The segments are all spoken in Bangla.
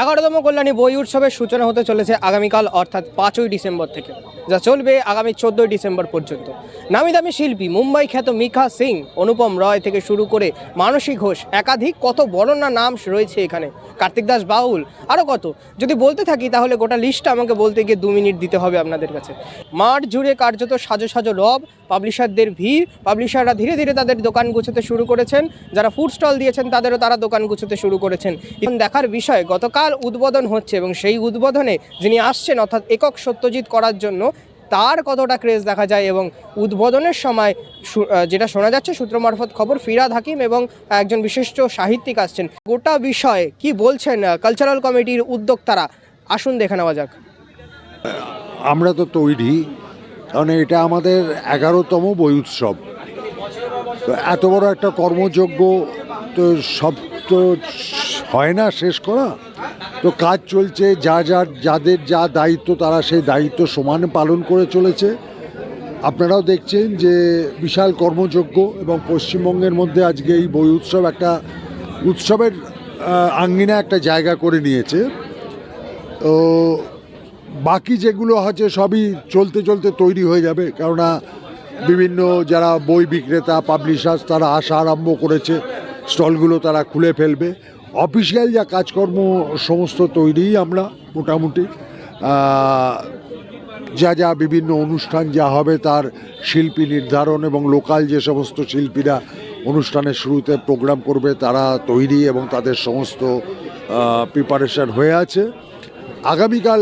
এগারোতম কল্যাণী বই উৎসবের সূচনা হতে চলেছে আগামীকাল, অর্থাৎ পাঁচই ডিসেম্বর থেকে, যা চলবে আগামী চোদ্দোই ডিসেম্বর পর্যন্ত। নামি দামি শিল্পী, মুম্বাই খ্যাত মিখা সিং, অনুপম রয় থেকে শুরু করে মানসী ঘোষ, একাধিক কত বড় না নাম রয়েছে এখানে? কার্তিক দাস বাউল আরও কত? যদি বলতে থাকি, তাহলে গোটা লিস্টটা আমাকে বলতে গিয়ে দু মিনিট দিতে হবে আপনাদের কাছে। মাঠ জুড়ে কার্যত সাজো সাজো রব, পাবলিশারদের ভিড়, পাবলিশাররা ধীরে ধীরে তাদের দোকান গুছোতে শুরু করেছেন। যারা ফুড স্টল দিয়েছেন, তাদেরও তারা দোকান গুছোতে শুরু করেছেন। এখন দেখার বিষয়, গতকাল উদ্বোধন হচ্ছে এবং সেই উদ্বোধনে যিনি আসছেন, অর্থাৎ একক সত্যজিৎ করার জন্য, তার কতটা ক্রেজ দেখা যায় এবং উদ্বোধনের সময় যেটা শোনা যাচ্ছে, সূত্র মারফত খবর, ফিরাদ হাকিম এবং একজন বিশিষ্ট সাহিত্যিক আসছেন। গোটা বিষয়ে কি বলছেন কালচারাল কমিটির উদ্যোক্তারা? আসুন দেখে নেওয়া যাক। আমরা তো তৈরি, কারণ এটা আমাদের এগারোতম বই উৎসব। তো এত বড় একটা কর্মযোগ্য তো সব তো হয় না শেষ করা? তো কাজ চলছে, যা যার যাদের যা দায়িত্ব তারা সেই দায়িত্ব সমান পালন করে চলেছে। আপনারাও দেখছেন যে বিশাল কর্মযোগ্য এবং পশ্চিমবঙ্গের মধ্যে আজকে এই বই উৎসব একটা উৎসবের আঙ্গিনা একটা জায়গা করে নিয়েছে। তো বাকি যেগুলো আছে সবই চলতে চলতে তৈরি হয়ে যাবে, কেননা বিভিন্ন যারা বই বিক্রেতা, পাবলিশার্স, তারা আসা আরম্ভ করেছে। স্টলগুলো তারা খুলে ফেলবে। অফিসিয়াল যা কাজকর্ম সমস্ত তৈরি আমরা মোটামুটি। যা যা বিভিন্ন অনুষ্ঠান যা হবে তার শিল্পী নির্ধারণ এবং লোকাল যে সমস্ত শিল্পীরা অনুষ্ঠানের শুরুতে প্রোগ্রাম করবে, তারা তৈরি এবং তাদের সমস্ত প্রিপারেশন হয়ে আছে। আগামীকাল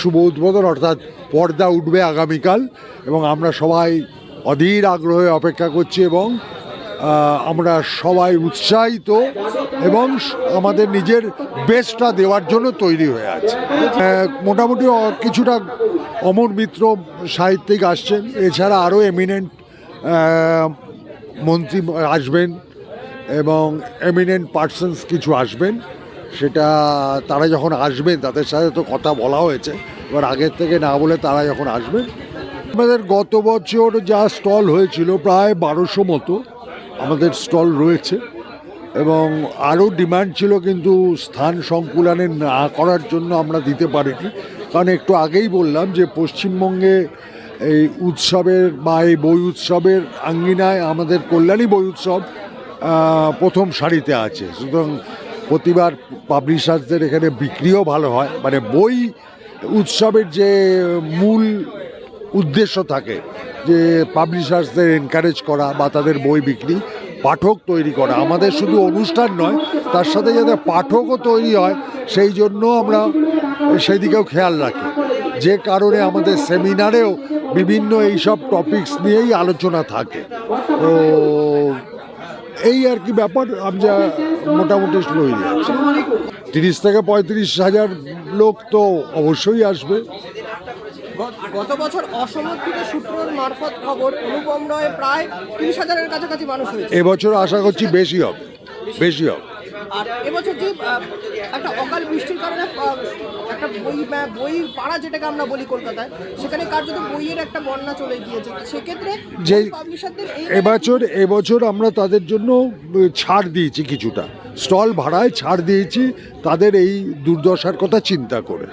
শুভ উদ্বোধন, অর্থাৎ পর্দা উঠবে আগামীকাল এবং আমরা সবাই অধীর আগ্রহে অপেক্ষা করছি এবং আমরা সবাই উৎসাহিত এবং আমাদের নিজের বেস্টটা দেওয়ার জন্য তৈরি হয়ে আছে। মোটামুটি কিছুটা অমর মিত্র সাহিত্যিক আসছেন। এছাড়া আরও এমিনেন্ট মন্ত্রী আসবেন এবং এমিনেন্ট পার্সনস কিছু আসবেন। সেটা তারা যখন আসবেন, তাদের সাথে তো কথা বলা হয়েছে। এবার আগের থেকে না বলে তারা যখন আসবেন, আমাদের গত বছর যা স্টল হয়েছিল, প্রায় বারোশো মতো আমাদের স্টল রয়েছে। এবং আরও ডিমান্ড ছিল কিন্তু স্থান সংকুলানে না করার জন্য আমরা দিতে পারিনি। কারণ একটু আগেই বললাম যে পশ্চিমবঙ্গে এই উৎসবের বা এই বই উৎসবের আঙ্গিনায় আমাদের কল্যাণী বই উৎসব প্রথম সারিতে আছে। সুতরাং প্রতিবার পাবলিশার্সদের এখানে বিক্রিও ভালো হয়। মানে বই উৎসবের যে মূল উদ্দেশ্য থাকে, যে পাবলিশার্সদের এনকারেজ করা বা তাদের বই বিক্রি পাঠক তৈরি করা। আমাদের শুধু অনুষ্ঠান নয়, তার সাথে যাতে পাঠকও তৈরি হয়, সেই জন্য আমরা সেই দিকেও খেয়াল রাখি। যে কারণে আমাদের সেমিনারেও বিভিন্ন এইসব টপিকস নিয়েই আলোচনা থাকে। তো এই আর কি ব্যাপার আমরা মোটামুটি স্লোই যাচ্ছে তিরিশ থেকে পঁয়ত্রিশ হাজার লোক তো অবশ্যই আসবে। গত- বছর অসমর্থিত সূত্রের মারফত খবর অনুপম রায় প্রায় তিরিশ হাজারের কাছাকাছি মানুষ হয়েছে। এবছর আশা করছি বেশি হবে বেশি হবে। আর এবছর যে একটা অকাল বৃষ্টির কারণে একটা বই বই পাড়া যেটাকে আমরা বলি কলকাতায় সেখানে কার্যত বইয়ের একটা বন্যা চলে গিয়েছে। সেক্ষেত্রে যে পাবলিশারদের এবছর এবছর আমরা তাদের জন্য ছাড় দিয়েছি কিছুটা। স্টল ভাড়ায় ছাড় দিয়েছি তাদের এই দুর্দশার কথা চিন্তা করে।